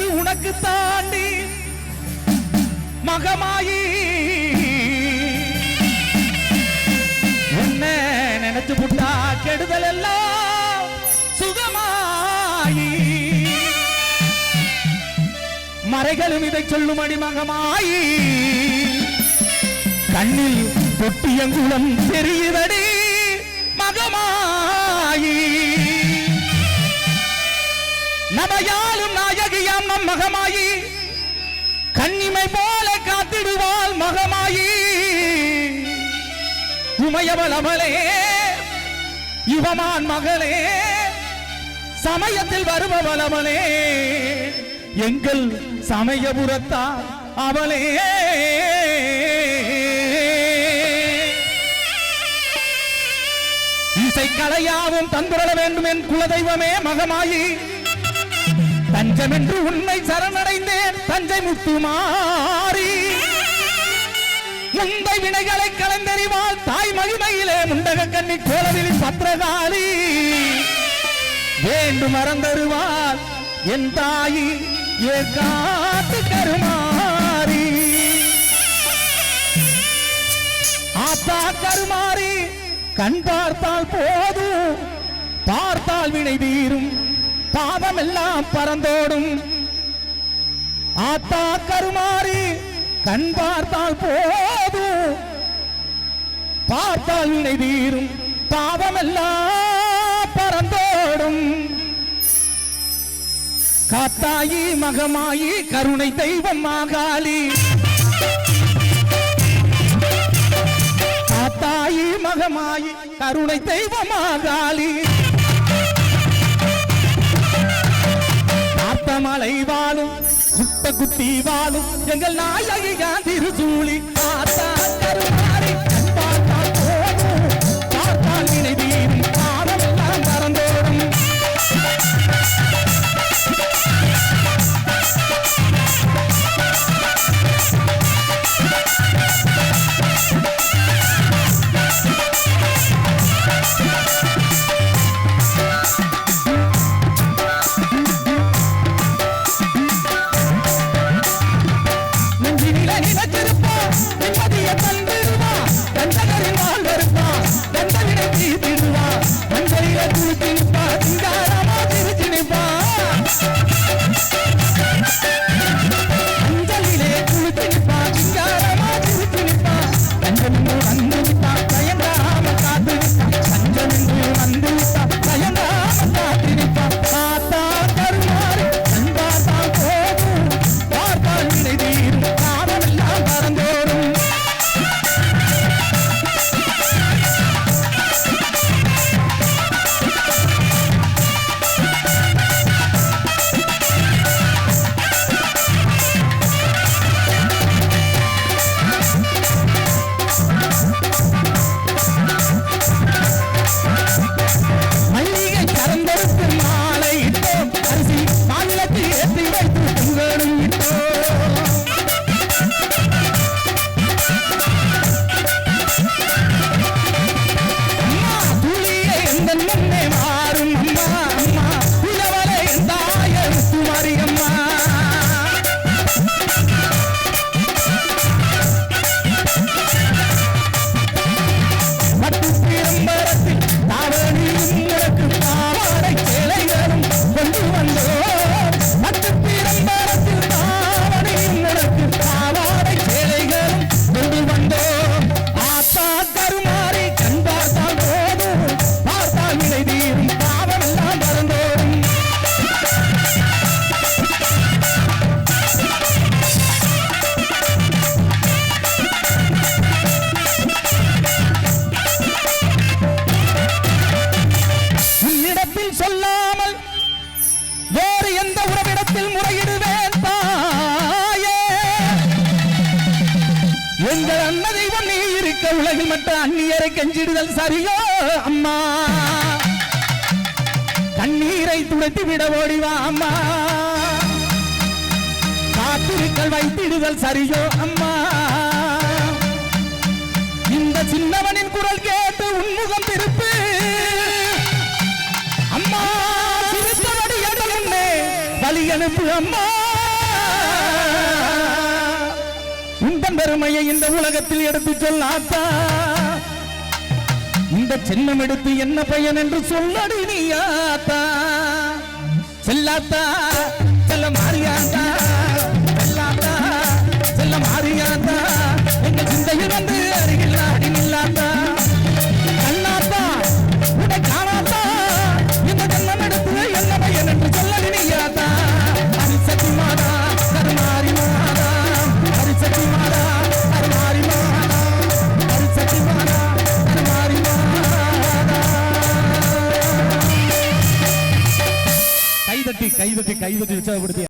மனசு உனக்கு தாண்டி மகமாயி. என்ன நினைச்சு புட்டா கெடுதல் எல்லாம் சுகமாயி. மறைகளும் இதை சொல்லும் அடிமகமாயி கண்ணில் பொட்டியங்குளம் தெரியுதடி மகமாயி. நபையாலும் நாயகியாம் நம் மகமாயி கண்ணிமை போல காத்திடுவாள் மகமாயி. உமையவள் உமையவளமலே இவமான் மகளே சமயத்தில் வருபவள் வருபவளவளே எங்கள் சமயபுரத்தார் அவளே. இசை கலையாவும் தந்துரள வேண்டும் என் குலதெய்வமே மகமாயி தஞ்சம் என்று உன்னை சரணடைந்தேன். தஞ்சை முத்துமாரி முந்தை வினைகளை கலந்தறிவால் தாய் மகிமையிலே முண்டக கண்ணி கோலவிழி பத்திரகாளி. வேண்டு மறந்தருவாள் என் தாயி காத்து கருமாறி. ஆத்தா கருமாறி கண் பார்த்தால் போதும். பார்த்தால் வினை தீரும். பாவமெல்லாம் பறந்தோடும். ஆத்தா கருமாறி கண் பார்த்தால் போதும். பார்த்தால் வினை தீரும். பாவமெல்லாம் பறந்தோடும். காத்தாயி மகமாயி கருணை தெய்வம் மாகாளி காத்தாயி மகமாயி கருணை தெய்வமாகாளி குட்ட குட்டி வாழும். எங்கள் நாயகி திருசூலி காத்தா கருமாறி இருக்க உலகில் மட்டும் அந்நியரை கெஞ்சிடுதல் சரியோ அம்மா? கண்ணீரை துடைத்து விட ஓடிவா அம்மா? காத்திருக்கல் வைத்திடுதல் சரியோ அம்மா? இந்த சின்னவனின் குரல் கேட்டு உன்முகம் திருப்பு. அம்மா சிறுத்தபடி எடல் வழி அனுப்பு அம்மா. பெருமையை இந்த உலகத்தில் எடுத்து சொல்லாத்தா இந்த சின்னம் எடுத்து என்ன பையன் என்று சொல்லடி நீயாத்தா செல்லாத்தா செல்ல மாறியாத்தா. കൈതൊക്കെ കൈതൊക്കെ ഉത്സാഹപ്പെടുത്തി